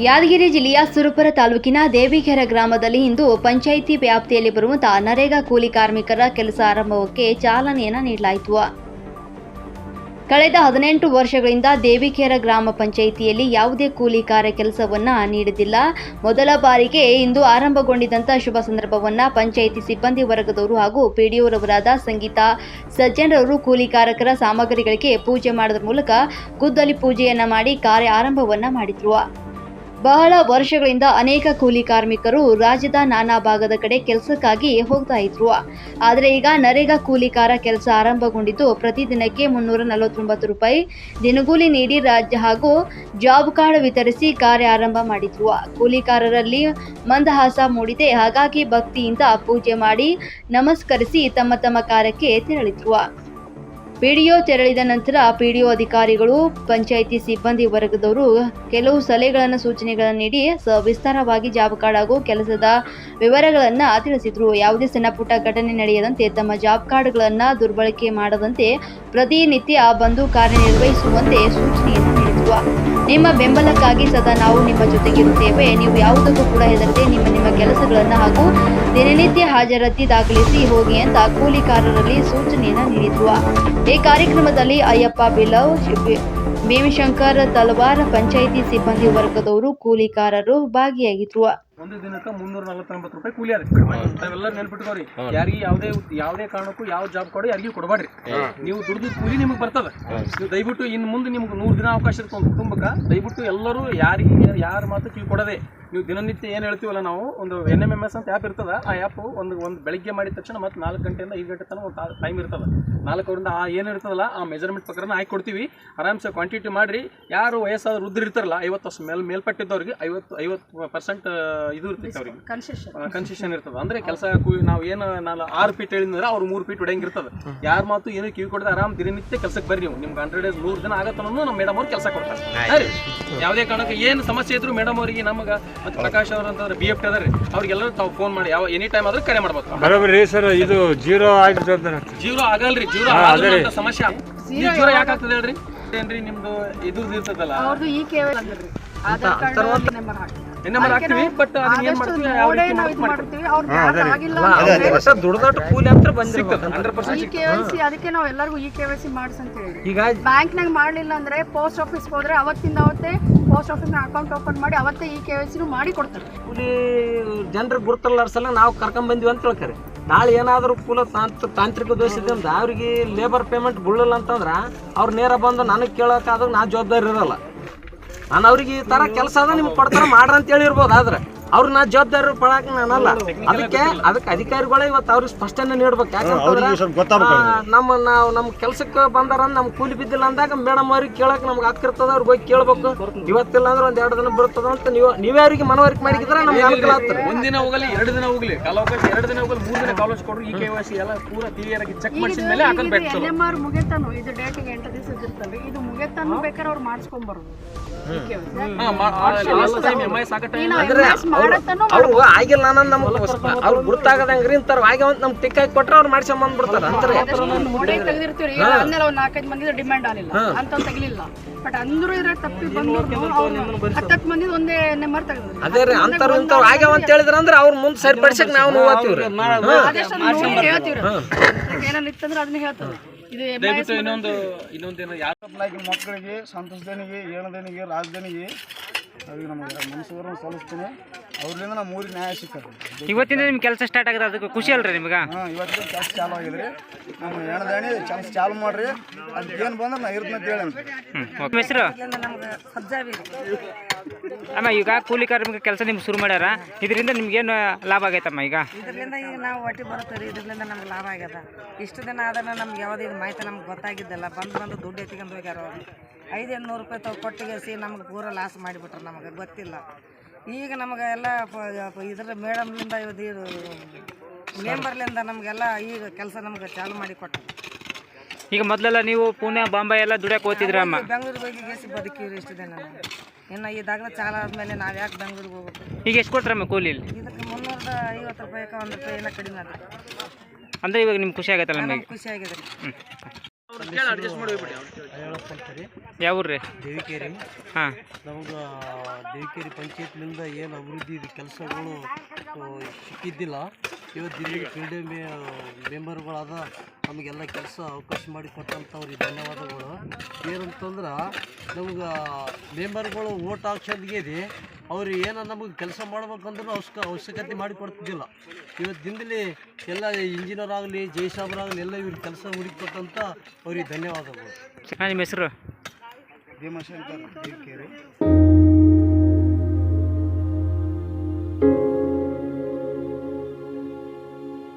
ಯಾದಗಿರಿ ಜಿಲ್ಲೆಯ ಸುರಪುರ ತಾಲೂಕಿನ ದೇವಿಕೆರೆ ಗ್ರಾಮದಲ್ಲಿ ಇಂದು ಪಂಚಾಯಿತಿ ವ್ಯಾಪ್ತಿಯಲ್ಲಿ ಬರುವಂತಹ ನರೇಗಾ ಕೂಲಿ ಕಾರ್ಮಿಕರ ಕೆಲಸ ಆರಂಭಕ್ಕೆ ಚಾಲನೆಯನ್ನು ನೀಡಲಾಯಿತು. ಕಳೆದ ಹದಿನೆಂಟು ವರ್ಷಗಳಿಂದ ದೇವಿಕೇರ ಗ್ರಾಮ ಪಂಚಾಯಿತಿಯಲ್ಲಿ ಯಾವುದೇ ಕೂಲಿ ಕಾರ್ಯ ಕೆಲಸವನ್ನ ನೀಡುತ್ತಿಲ್ಲ ಮೊದಲ ಬಾರಿಗೆ ಇಂದು ಆರಂಭಗೊಂಡಿದ್ದಂಥ ಶುಭ ಸಂದರ್ಭವನ್ನ ಪಂಚಾಯಿತಿ ಸಿಬ್ಬಂದಿ ವರ್ಗದವರು ಹಾಗೂ ಪಿಡಿಒರವರಾದ ಸಂಗೀತಾ ಸಜ್ಜನರವರು ಕೂಲಿಕಾರಕರ ಸಾಮಗ್ರಿಗಳಿಗೆ ಪೂಜೆ ಮಾಡೋದ್ರ ಮೂಲಕ ಗುದ್ದಲಿ ಪೂಜೆಯನ್ನ ಮಾಡಿ ಕಾರ್ಯ ಆರಂಭವನ್ನ ಮಾಡಿದ್ರು. ಬಹಳ ವರ್ಷಗಳಿಂದ ಅನೇಕ ಕೂಲಿ ಕಾರ್ಮಿಕರು ರಾಜ್ಯದ ನಾನಾ ಭಾಗದ ಕಡೆ ಕೆಲಸಕ್ಕಾಗಿ ಹೋಗ್ತಾ ಇದ್ರು. ಆದರೆ ಈಗ ನರೇಗಾ ಕೂಲಿಕಾರ ಕೆಲಸ ಆರಂಭಗೊಂಡಿದ್ದು ಪ್ರತಿದಿನಕ್ಕೆ ಮುನ್ನೂರ ನಲವತ್ತೊಂಬತ್ತು ರೂಪಾಯಿ ದಿನಗೂಲಿ ನೀಡಿ ರಾಜ್ಯ ಹಾಗೂ ಜಾಬ್ ಕಾರ್ಡ್ ವಿತರಿಸಿ ಕಾರ್ಯ ಆರಂಭ ಮಾಡಿದ್ರು. ಕೂಲಿಕಾರರಲ್ಲಿ ಮಂದಹಾಸ ಮೂಡಿದೆ. ಹಾಗಾಗಿ ಭಕ್ತಿಯಿಂದ ಪೂಜೆ ಮಾಡಿ ನಮಸ್ಕರಿಸಿ ತಮ್ಮ ತಮ್ಮ ಕಾರ್ಯಕ್ಕೆ ತೆರಳಿದ್ರು. ಪಿಡಿಒ ತೆರಳಿದ ನಂತರ ಪಿಡಿಒ ಅಧಿಕಾರಿಗಳು, ಪಂಚಾಯಿತಿ ಸಿಬ್ಬಂದಿ ವರ್ಗದವರು ಕೆಲವು ಸಲಹೆಗಳನ್ನು, ಸೂಚನೆಗಳನ್ನು ನೀಡಿ ವಿಸ್ತಾರವಾಗಿ ಜಾಬ್ ಕಾರ್ಡ್ ಹಾಗೂ ಕೆಲಸದ ವಿವರಗಳನ್ನು ತಿಳಿಸಿದರು. ಯಾವುದೇ ಸಣ್ಣಪುಟ್ಟ ಘಟನೆ ನಡೆಯದಂತೆ ತಮ್ಮ ಜಾಬ್ ಕಾರ್ಡ್ಗಳನ್ನು ದುರ್ಬಳಕೆ ಮಾಡದಂತೆ ಪ್ರತಿನಿತ್ಯ ಬಂದು ಕಾರ್ಯನಿರ್ವಹಿಸುವಂತೆ ಸೂಚನೆಯನ್ನು ನೀಡಿದ್ರು. ನಿಮ್ಮ ಬೆಂಬಲಕ್ಕಾಗಿ ಸದಾ ನಾವು ನಿಮ್ಮ ಜೊತೆಗಿರುತ್ತೇವೆ. ನೀವು ಯಾವುದಕ್ಕೂ ಕೂಡ ಹೆದರದೆ ನಿಮ್ಮ ನಿಮ್ಮ ಕೆಲಸಗಳನ್ನು ಹಾಗೂ ದಿನನಿತ್ಯ ಹಾಜರಾತಿ ದಾಖಲಿಸಿ ಹೋಗಿ ಅಂತ ಕೂಲಿಕಾರರಲ್ಲಿ ಸೂಚನೆಯನ್ನು ನೀಡಿದ್ರು. ಈ ಕಾರ್ಯಕ್ರಮದಲ್ಲಿ ಅಯ್ಯಪ್ಪ ಬಿಲವ್ ಭೀಮಶಂಕರ್, ತಲವಾರ್, ಪಂಚಾಯಿತಿ ಸಿಬ್ಬಂದಿ ವರ್ಗದವರು ಕೂಲಿಕಾರರು ಭಾಗಿಯಾಗಿದ್ರು. ಒಂದು ದಿನಕ್ಕೆ ಮುನ್ನೂರ ನಲವತ್ತೊಂಬತ್ತು ರೂಪಾಯಿ ಕೂಲಿ ಆಗುತ್ತೆ. ನಾವೆಲ್ಲ ನೆನ್ಪಿಟ್ಕೋರಿ ಯಾರಿಗೆ ಯಾವುದೇ ಯಾವ್ದೇ ಕಾರಣಕ್ಕೂ ಯಾವ ಜಾಬ್ ಕೊಡಿ ಯಾರಿಗೂ ಕೊಡಬೇಡ್ರಿ. ನೀವು ದುಡ್ದು ಕೂಲಿ ನಿಮಗೆ ಬರ್ತದ. ನೀವು ದಯವಿಟ್ಟು ಇನ್ನು ಮುಂದೆ ನಿಮ್ಗೆ ನೂರು ದಿನ ಅವಕಾಶ ಇರ್ತದೆ ಒಂದು ಕುಟುಂಬಕ್ಕೆ. ದಯವಿಟ್ಟು ಎಲ್ಲರೂ ಯಾರಿಗೆ ಯಾರ ಮಾತು ಕಿವಿ ಕೊಡದೆ ನೀವು ದಿನನಿತ್ಯ ಏನು ಹೇಳ್ತೀವಲ್ಲ ನಾವು ಒಂದು ಎನ್ ಎಂ ಎಂ ಎಸ್ ಅಂತ ಆ್ಯಪ್ ಇರ್ತದ ಆ ಆ್ಯಪ್ ಒಂದು ಒಂದು ಬೆಳಿಗ್ಗೆ ಮಾಡಿದ ತಕ್ಷಣ ಮತ್ತೆ ನಾಲ್ಕು ಗಂಟೆಯಿಂದ ಐದು ಗಂಟೆ ತನಕ ಒಂದು ಟೈಮ್ ಇರ್ತದೆ. ನಾಲ್ಕರಿಂದ ಆ ಏನು ಇರ್ತದಲ್ಲ ಆ ಮೆಜರ್ಮೆಂಟ್ ಪ್ರಕಾರ ಹಾಕಿ ಕೊಡ್ತೀವಿ. ಆರಾಮ್ಸೆ ಕ್ವಾಂಟಿಟಿ ಮಾಡಿರಿ. ಯಾರು ವಯಸ್ಸಾದ ವೃದ್ಧರು ಇರ್ತಾರಲ್ಲ ಐವತ್ತು ವರ್ಷ ಮೇಲ್ ಮೇಲ್ಪಟ್ಟಿದ್ದವ್ರಿಗೆ ಐವತ್ತು ಐವತ್ತು ಪರ್ಸೆಂಟ್ ಇದು ಇರ್ತೈತೆ ಅವ್ರಿಗೆ ಕನ್ಸೆಷನ್ ಇರ್ತದೆ ಅಂದ್ರೆ ಕೆಲಸ ನಾವು ಏನು ನಾನು ಆರು ಫೀಟ್ ಹೇಳಿದ್ರೆ ಅವ್ರು ಮೂರು ಫೀಟ್ ಹೊಡೆಯಂಗೆ ಇರ್ತದೆ ಯಾರ ಮಾತು ಏನು ಕಿವಿ ಕೊಡದೆ ಆರಾಮ್ ದಿನನಿತ್ಯ ಕೆಲಸಕ್ಕೆ ಬರ್ರಿ ನೀವು ನಿಮ್ಗೆ ಹಂಡ್ರೆಡ್ ಡೇಸ್ ನೂರು ದಿನ ಆಗತ್ತನೂ ನಮ್ಮ ಮೇಡಮ್ ಅವ್ರು ಕೆಲಸ ಕೊಡ್ತಾರೆ ಸರಿ ಯಾವುದೇ ಕಾರಣಕ್ಕೆ ಏನು ಸಮಸ್ಯೆ ಇದ್ರು ಮೇಡಮ್ ಅವರಿಗೆ ನಮಗೆ ಮತ್ತು ಪ್ರಕಾಶ್ ಅವ್ರ ಅಂತಂದ್ರೆ ಬಿ ಎಫ್ ಟಿ ಅದಾರೆ ಅವ್ರಿಗೆಲ್ಲರೂ ತಾವು ಫೋನ್ ಮಾಡಿ ಯಾವ ಎನಿ ಟೈಮ್ ಆದ್ರೂ ಕರೆ ಮಾಡ್ಬೇಕು ಬರೋಬ್ಬರಿ ಸರ್ ಇದು ಜೀರೋ ಆಗಿರ್ತದೆ ಜೀರೋ ಆಗಲ್ರಿ ಜೀರೋ ಆಗಲ್ಲ ಸಮಸ್ಯೆ ಜೀರೋ ಯಾಕೆ ಆಗ್ತದೆ ಹೇಳ್ರಿ ಏನ್ರಿ ನಿಮ್ದು ಇದು ಇರ್ತದಲ್ಲ ಅವ್ರದ್ದು ಈ ಕೇವಲ ಆಧಾರ್ ಕಾರ್ಡ್ ನಂಬರ್ ಹಾಕಿ ಸಿ ಅದಕ್ಕೆ ನಾವ್ ಎಲ್ಲರಿಗೂ ಈ ಕೆ ವೈ ಸಿ ಮಾಡಿಸ್ ಅಂತ ಹೇಳಿ. ಈಗ ಬ್ಯಾಂಕ್ನಾಗ ಮಾಡಲಿಲ್ಲ ಅಂದ್ರೆ ಪೋಸ್ಟ್ ಆಫೀಸ್ ಹೋದ್ರೆ ಅವತ್ತಿಂದ ಅವತ್ತೇ ಪೋಸ್ಟ್ ಆಫೀಸ್ನ ಅಕೌಂಟ್ ಓಪನ್ ಮಾಡಿ ಅವತ್ತೇ ಈ ಕೆ ವೈ ಸಿನೂ ಮಾಡಿ ಕೊಡ್ತಾರೆ ಕೂಲಿ ಜನರಿಗೆ ಗುರುತಲ್ಲಾರ್ಸಲ್ಲ ನಾವು ಕರ್ಕೊಂಡ್ ಬಂದಿವಿ ಅಂತ ಹೇಳ್ತಾರೆ ನಾಳೆ ಏನಾದರೂ ಕುಲ ತಾಂತ್ರ ತಾಂತ್ರಿಕ ದೋಷ ಇದ್ದಿಂದ ಅವ್ರಿಗೆ ಲೇಬರ್ ಪೇಮೆಂಟ್ ಬೀಳಲ್ಲ ಅಂತಂದ್ರೆ ಅವ್ರು ನೇರ ಬಂದು ನನಗೆ ಕೇಳೋಕ್ಕಾದಾಗ ನಾ ಜವಾಬ್ದಾರಿ ಇರಲ್ಲ. ನಾನು ಅವ್ರಿಗೆ ಈ ಥರ ಕೆಲಸ ಅದ ನಿಮ್ಗೆ ಕೊಡ್ತಾರ ಮಾಡ್ರಿ ಅಂತ ಹೇಳಿರ್ಬೋದು ಆದ್ರೆ. ಅವ್ರು ನಾ ಜವಾಬ್ದಾರಿ ಪಡಾಕ ನಾನಲ್ಲ ಅದಕ್ಕೆ ಅದಕ್ಕೆ ಅಧಿಕಾರಿಗಳೇ ಇವತ್ತು ಅವ್ರಿಗೆ ಸ್ಪಷ್ಟನೆ ನೀಡ್ಬೇಕು. ಯಾಕಂದ್ರೆ ನಮ್ಮ ನಾವು ನಮ್ಮ ಕೆಲ್ಸಕ್ಕೆ ಬಂದಾರ ನಮ್ ಕೂಲಿ ಬಿದ್ದಿಲ್ಲ ಅಂದಾಗ ಮೇಡಮ್ ಅವ್ರಿಗೆ ಕೇಳಕ್ ನಮ್ಗೆ ಆಗ್ತಿರ್ತದ ಅವ್ರಿಗೆ ಹೋಗಿ ಕೇಳ್ಬೇಕು. ಇವತ್ತಿಲ್ಲ ಅಂದ್ರೆ ಒಂದ್ ಎರಡು ದಿನ ಬರ್ತದ ಅಂತ ನೀವು ನೀವೇ ಅವ್ರಿಗೆ ಮನವರಿಕೆ ಮಾಡಿದ್ರೆ ನಮ್ಗೆ ಅನುಕೂಲ ಆಗ್ತದೆ. ಒಂದಿನ ಹೋಗಲಿ ಎರಡು ದಿನ ಹೋಗ್ಲಿ ಕಾಲಾವಕಾಶ ಎರಡು ದಿನ ಹೋಗಲಿ ಮೂರು ದಿನ ಕಾಲೇಜ್ ಕೊಡ್ರಿ ಈ ಕೆ ವೈ ಎಲ್ಲ ಪೂರ ಕ್ಲಿಯರ್ ಆಗಿ ಚೆಕ್ ಮಾಡಿಸಿದ ಮೇಲೆ ಹಾಕಲ್ಬೇಕು ಎಲ್ಎಂಆರ್ ಎನ್ ಮುಗಿತಾನು ಇದು ಡೇಟಿಗೆ ಎಂಟು ದಿವಸ ಇರ್ತಲ್ಲ ಇದು ಮುಗಿತಾನು ಬೇಕಾದ್ರೆ ಅವ್ರು. ಲಾಸ್ಟ್ ಟೈಮ್ ಐ ಅವ್ರು ಆಗಿಲ್ಲ ಅನ್ನೋದು ನಮ್ಗೆ ಅವ್ರು ಗುರ್ತಾಗದಂಗ್ರಿ ಅಂತಾರ. ಆಗ್ಯಾವ ಅಂತ ನಮ್ಗೆ ಟಿಕ್ ಹಾಕಿ ಕೊಟ್ರೆ ಅವ್ರು ಮಾಡಿಸ್ಕೊಂಡ್ ಬಂದ್ಬಿಡ್ತಾರ. ಅಂತಾರೆ. ನೋಡೇ ತೆಗೆದಿರ್ತೀವಿ ಈಗ ಅಂದೆಲ್ಲ ಒಂದ್ ನಾಲ್ಕೈದು ಮಂದಿ ಡಿಮ್ಯಾಂಡ್ ಆಗಿಲ್ಲ ಅಂತ ತೆಗಿಲಿಲ್ಲ. ಬಟ್ ಅಂದ್ರು ಇದ್ರೆ ತಪ್ಪಿ ಬಂದ್ರು ಹತ್ತತ್ತು ಮಂದಿ ಒಂದೇ ನೆಂಬರ್ ತೆಗೆದ್ರು ಅದೇ ರೀ ಅಂತಾರು ಇಂಥವ್ರು ಆಗ್ಯಾವ ಅಂತ ಹೇಳಿದ್ರ ಅಂದ್ರೆ ಅವ್ರ ಮುಂದೆ ಸರಿಪಡಿಸಕ್ ನಾವು ನೋವಾತೀವ್ರಿ ಹೇಳ್ತೀವ್ರಿ. ಏನಾರ ಇತ್ತಂದ್ರೆ ಅದನ್ನ MIS ದಯವಿಟ್ಟು ಇನ್ನೊಂದು ಇನ್ನೊಂದೇನು ಯಾರು ಮಕ್ಕಳಿಗೆ ಸಂತಸದನಿಗೆ ಏಳದನಿಗೆ ರಾಜದನಿಗೆ ಅವ್ರಿಗೆ ನಮಗೆ ಮನಸ್ಸು ಸಲ್ಲಿಸ್ತೀನಿ. ಅವ್ರಿಂದ ನಮ್ಮ ಊರಿಗೆ ನ್ಯಾಯ ಸಿಕ್ಕತ್ತೆ ಇವತ್ತಿಂದ ನಿಮ್ಮ ಕೆಲಸ ಸ್ಟಾರ್ಟ್ ಆಗಿದೆ ಅದಕ್ಕೆ ಖುಷಿ ಅಲ್ರಿ ನಿಮ್ಗೆ? ಹಾಂ ಇವತ್ತಿನ ಕೆಲಸ ಚಾಲು ಆಗಿದ್ರಿ. ನಮ್ಮ ಎಣದಾಣಿ ಕೆಲಸ ಚಾಲು ಮಾಡ್ರಿ. ಅದಕ್ಕೆ ಏನು ಬಂದ್ರೆ ನಾ ಇರ್ತಂತ ಅಂತ ಹೇಳಿ ಹ್ಞೂ ಹೆಸರು? ಅಮ್ಮ, ಈಗ ಕೂಲಿ ಕಾರ್ಮಿಕ ಕೆಲಸ ನಿಮ್ಗೆ ಶುರು ಮಾಡ್ಯಾರ. ಇದರಿಂದ ನಿಮ್ಗೇನು ಲಾಭ ಆಗೈತಮ್ಮ ಈಗ? ಇದರಿಂದ ಈಗ ನಾವು ಒಟ್ಟಿ ಬರುತ್ತೀವಿ ಇದರಿಂದ ನಮ್ಗೆ ಲಾಭ ಆಗ್ಯದ. ಇಷ್ಟು ದಿನ ಆದ್ರೆ ನಮ್ಗೆ ಯಾವುದೇ ಇದು ಮಾಹಿತಿ ನಮ್ಗೆ ಗೊತ್ತಾಗಿದ್ದಲ್ಲ, ಬಂದು ಬಂದು ದುಡ್ಡು ಎತ್ಕೊಂಡು ಹೋಗ್ಯಾರ ಅವ್ರು. ಐದು ನೂರು ರೂಪಾಯಿ ತಾವು ಕೊಟ್ಟಿಗೆಸಿ ನಮ್ಗೆ ಪೂರ ಲಾಸ್ ಮಾಡಿಬಿಟ್ರು ನಮಗೆ, ಗೊತ್ತಿಲ್ಲ. ಈಗ ನಮಗೆ ಎಲ್ಲ ಇದ್ರ ಮೇಡಮ್ಲಿಂದ ಇದು ಮೆಂಬರ್ಲಿಂದ ನಮಗೆಲ್ಲ ಈಗ ಕೆಲಸ ನಮ್ಗೆ ಚಾಲು ಮಾಡಿ ಕೊಟ್ಟರು. ಈಗ ಮೊದಲೆಲ್ಲ ನೀವು ಪುಣೆ ಬಾಂಬೆ ಎಲ್ಲ ದುಡಿಯಕ್ಕೆ ಹೋಗ್ತಿದ್ರಿ ಅಮ್ಮ. ಬೆಂಗಳೂರಿಗೆ ಹೋಗಿ ಗೇಸಿ ಬದುಕಿವ್ರಿ ಇಷ್ಟು ದಿನ ನಾವು ಇನ್ನು ಇದಾಗಲ ಚಾಲ ಆದಮೇಲೆ ನಾವು ಯಾಕೆ ಬೆಂಗಳೂರಿಗೆ ಹೋಗ್ಬೇಕು? ಈಗ ಎಷ್ಟು ಕೊಡ್ತಾರಮ್ಮ ಕೂಲಿ ಇಲ್ಲಿ ಇದಕ್ಕೆ ಮುನ್ನೂರದ ಐವತ್ತು ರೂಪಾಯಿಗೆ ಒಂದು ರೂಪಾಯಿ ಏನೋ ಕಡಿಮೆ ಅದ ಅಂದ್ರೆ ಇವಾಗ ನಿಮ್ಗೆ ಖುಷಿ ಆಗತ್ತಲ್ಲ ನಮಗೆ ಖುಷಿ ಆಗಿದೆ. ಯಾವ ಊರ್ರಿ? ದೇವಿಕೇರಿ. ಹಾಂ. ನಮ್ಗೆ ದೇವಿಕೇರಿ ಪಂಚಾಯತ್ನಿಂದ ಏನು ಅಭಿವೃದ್ಧಿ ಕೆಲಸಗಳು ಸಿಕ್ಕಿದ್ದಿಲ್ಲ. ಇವತ್ತು ದಿನ ಫೀಲ್ಡ್ ಮೇ ಮೆಂಬರ್ಗಳಾದ ನಮಗೆಲ್ಲ ಕೆಲಸ ಅವಕಾಶ ಮಾಡಿ ಕೊಟ್ಟಂಥವ್ರಿಗೆ ಧನ್ಯವಾದಗಳು. ಏನಂತಂದ್ರೆ ನಮ್ಗೆ ಮೆಂಬರ್ಗಳು ಓಟ್ ಹಾಕ್ಸೋದಿಗೆ ಇದೆ. ಅವ್ರು ಏನೋ ನಮಗೆ ಕೆಲಸ ಮಾಡ್ಬೇಕಂದ್ರೂ ಅವಶ್ಯಕ ಅವಶ್ಯಕತೆ ಮಾಡಿ ಕೊಡ್ತಿದ್ದಿಲ್ಲ. ಇವತ್ತು ದಿನದಲ್ಲಿ ಎಲ್ಲ ಇಂಜಿನಿಯರ್ ಆಗಲಿ ಜಯಸಾಬ್ರಾಗಲಿ ಎಲ್ಲ ಇವ್ರಿಗೆ ಕೆಲಸ ಹುಡುಕಿ ಕೊಟ್ಟಂಥ ಅವ್ರಿಗೆ ಧನ್ಯವಾದಗಳು. ಹಾಂ ನಿಮ್ಮ ಹೆಸರು? ಭೀಮಶಂಕರ್